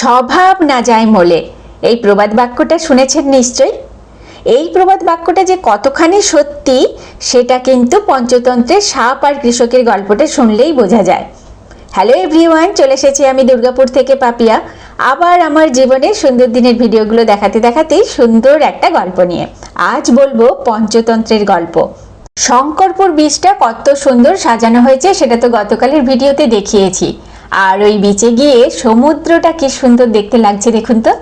স্বভাব না যায় মোলে। এই প্রবাদ বাক্যটা শুনেছেন নিশ্চয়ই? এই প্রবাদ বাক্যটা যে কতখানি সত্যি, সেটা কিন্তু পঞ্চতন্ত্রের সাপ আর কৃষকের গল্পটা শুনলেই বোঝা যায়। হ্যালো এভরিওয়ান চলে এসেছি আমি দুর্গাপুর থেকে পাপিয়া। আবার আমার জীবনে সুন্দর দিনের ভিডিওগুলো দেখাতে দেখাতেই সুন্দর একটা গল্প নিয়ে। আজ বলব পঞ্চতন্ত্রের গল্প। শঙ্করপুর বীজটা কত সুন্দর সাজানো হয়েছে, সেটা তো গতকালের ভিডিওতে দেখিয়েছি। আর ওই বিচে গিয়ে সমুদ্রটা কি সুন্দর দেখতে লাগছে দেখুন তো।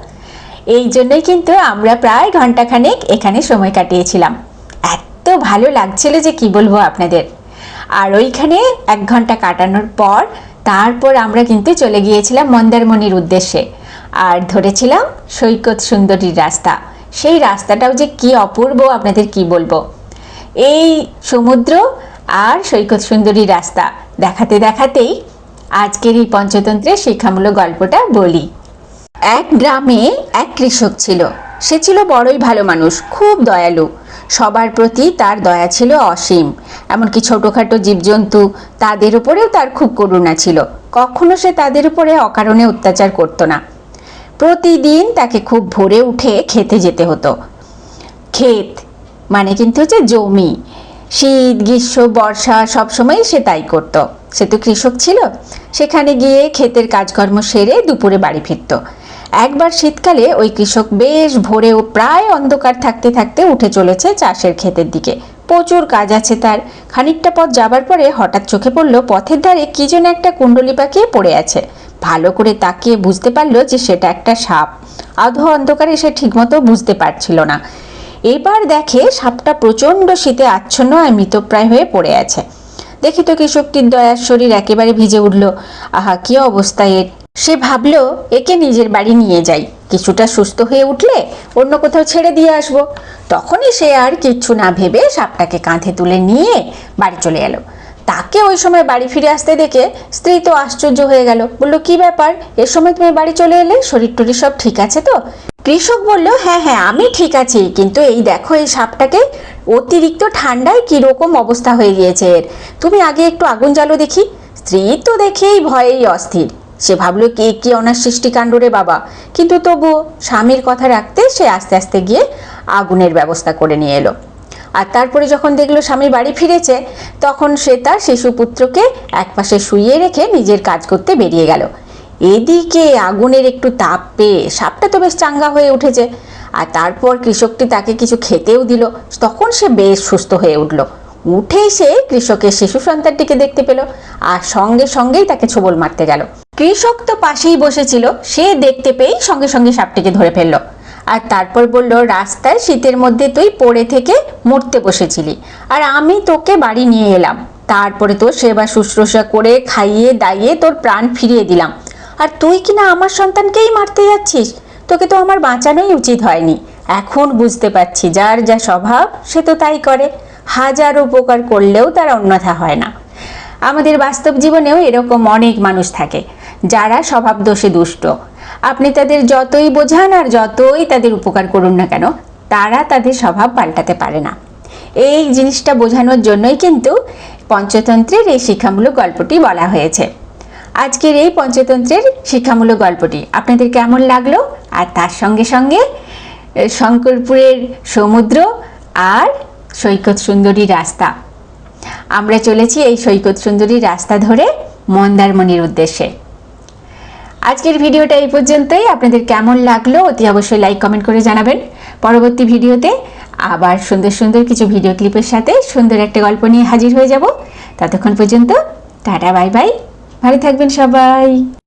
এই জন্যই কিন্তু আমরা প্রায় ঘন্টাখানেক এখানে সময় কাটিয়েছিলাম। এত ভালো লাগছিল যে কি বলব আপনাদের। আর ওইখানে এক ঘণ্টা কাটানোর পর তারপর আমরা কিন্তু চলে গিয়েছিলাম মন্দারমণির উদ্দেশ্যে। আর ধরেছিলাম সৈকত সুন্দরীর রাস্তা। সেই রাস্তাটাও যে কি অপূর্ব আপনাদের কি বলব। এই সমুদ্র আর সৈকত সুন্দরী রাস্তা দেখাতে দেখাতেই আজকের এই পঞ্চতন্ত্রের শিক্ষামূলক গল্পটা বলি। এক গ্রামে এক কৃষক ছিল। সে ছিল বড়ই ভালো মানুষ, খুব দয়ালু। সবার প্রতি তার দয়া ছিল অসীম। এমনকি ছোটোখাটো জীবজন্তু, তাদের উপরেও তার খুব করুণা ছিল। কখনো সে তাদের উপরে অকারণে অত্যাচার করতো না। প্রতিদিন তাকে খুব ভোরে উঠে খেতে যেতে হতো। ক্ষেত মানে কিন্তু হচ্ছে জমি। শীত, গ্রীষ্ম, বর্ষা সবসময় সে তাই করত। সে তো কৃষক ছিল। সেখানে গিয়ে ক্ষেতের কাজকর্ম সেরে দুপুরে বাড়ি ফিরত। একবার শীতকালে ওই কৃষক বেশ ভোরেও প্রায় অন্ধকার থাকতে থাকতে উঠে চলেছে চাষের ক্ষেতের দিকে। প্রচুর কাজ আছে তার। খানিকটা পথ যাবার পরে হঠাৎ চোখে পড়ল পথের ধারে কি যেন একটা কুণ্ডলি পাকিয়ে পড়ে আছে। ভালো করে তাকিয়ে বুঝতে পারল যে সেটা একটা সাপ। আধো অন্ধকারে সে ঠিকমতো বুঝতে পারছিল না। এবার দেখে সাপটা প্রচণ্ড শীতে আচ্ছন্ন আর মৃতপ্রায় হয়ে পড়ে আছে। দেখি তো কৃষকটির দয়ার শরীর একেবারে ভিজে উঠল। আহা, কি অবস্থা এর? সে ভাবলো, একে নিজের বাড়ি নিয়ে যাই। কিছুটা সুস্থ হয়ে উঠলে অন্য কোথাও ছেড়ে দিয়ে আসব। তখনই সে আর কিচ্ছু না ভেবে সাপটাকে কাঁধে তুলে নিয়ে বাড়ি চলে এলো। তাকে ওই সময় বাড়ি ফিরে আসতে দেখে স্ত্রী তো আশ্চর্য হয়ে গেল। বলল, কি ব্যাপার? এর সময় তুমি বাড়ি চলে এলে? শরীর টরীর সব ঠিক আছে তো? কৃষক বলল হ্যাঁ হ্যাঁ আমি ঠিক আছি। কিন্তু এই দেখো এই সাপটাকে অতিরিক্ত ঠান্ডায় কীরকম অবস্থা হয়ে গিয়েছে এর? তুমি আগে একটু আগুন জ্বালো দেখি। স্ত্রী তো দেখেই ভয়েই অস্থির। সে ভাবলো, কে, কি অনার সৃষ্টিকাণ্ড রে বাবা? কিন্তু তবুও স্বামীর কথা রাখতে সে আস্তে আস্তে গিয়ে আগুনের ব্যবস্থা করে নিয়ে এলো। আর তারপরে যখন দেখল স্বামী বাড়ি ফিরেছে, তখন সে তার শিশুপুত্রকে একপাশে শুইয়ে রেখে নিজের কাজ করতে বেরিয়ে গেল। এদিকে আগুনের একটু তাপ পেয়ে সাপটা তো বেশ চাঙ্গা হয়ে উঠেছে। আর তারপর কৃষকটি তাকে কিছু খেতেও দিল। তখন সে বেশ সুস্থ হয়ে উঠল। উঠেই সে কৃষকের শিশু সন্তানটিকে দেখতে পেল আর সঙ্গে সঙ্গেই তাকে ছোবল মারতে গেল। কৃষক তো পাশেই বসেছিল, সে দেখতে পেয়েই সঙ্গে সঙ্গে সাপটিকে ধরে ফেলল। আর তারপর বলল, রাস্তায় শীতের মধ্যে তুই পড়ে থেকে মরতে বসেছিলি আর আমি তোকে বাড়ি নিয়ে এলাম। তারপরে তোর সেবা শুশ্রূষা করে খাইয়ে দাইয়ে তোর প্রাণ ফিরিয়ে দিলাম। আর তুই কিনা আমার সন্তানকেই মারতে যাচ্ছিস? তোকে তো আমার বাঁচানোই উচিত হয়নি। এখন বুঝতে পারছি যার যা স্বভাব, সে তো তাই করে। হাজার উপকার করলেও তার অন্যথা হয় না। আমাদের বাস্তব জীবনেও এরকম অনেক মানুষ থাকে, যারা স্বভাব দোষে দুষ্ট। আপনি তাদের যতই বোঝান আর যতই তাদের উপকার করুন না কেন, তারা তাদের স্বভাব পাল্টাতে পারে না। এই জিনিসটা বোঝানোর জন্যই কিন্তু পঞ্চতন্ত্রের এই শিক্ষামূলক গল্পটি বলা হয়েছে। আজকের এই পঞ্চতন্ত্রের শিক্ষামূলক গল্পটি আপনাদের কেমন লাগল? আর তার সঙ্গে সঙ্গে শঙ্করপুরের সমুদ্র আর সৈকত সুন্দরী রাস্তা। আমরা চলেছি এই সৈকত সুন্দরী রাস্তা ধরে মন্দারমণির উদ্দেশ্যে। আজকের ভিডিওটা এই পর্যন্তই। আপনাদের কেমন লাগল অতি অবশ্যই লাইক, কমেন্ট করে জানাবেন। পরবর্তী ভিডিওতে আবার সুন্দর সুন্দর কিছু ভিডিও ক্লিপের সাথে সুন্দর একটা গল্প নিয়ে হাজির হয়ে যাব। ততক্ষণ পর্যন্ত টাটা, বাই বাই। ভালো থাকবেন সবাই।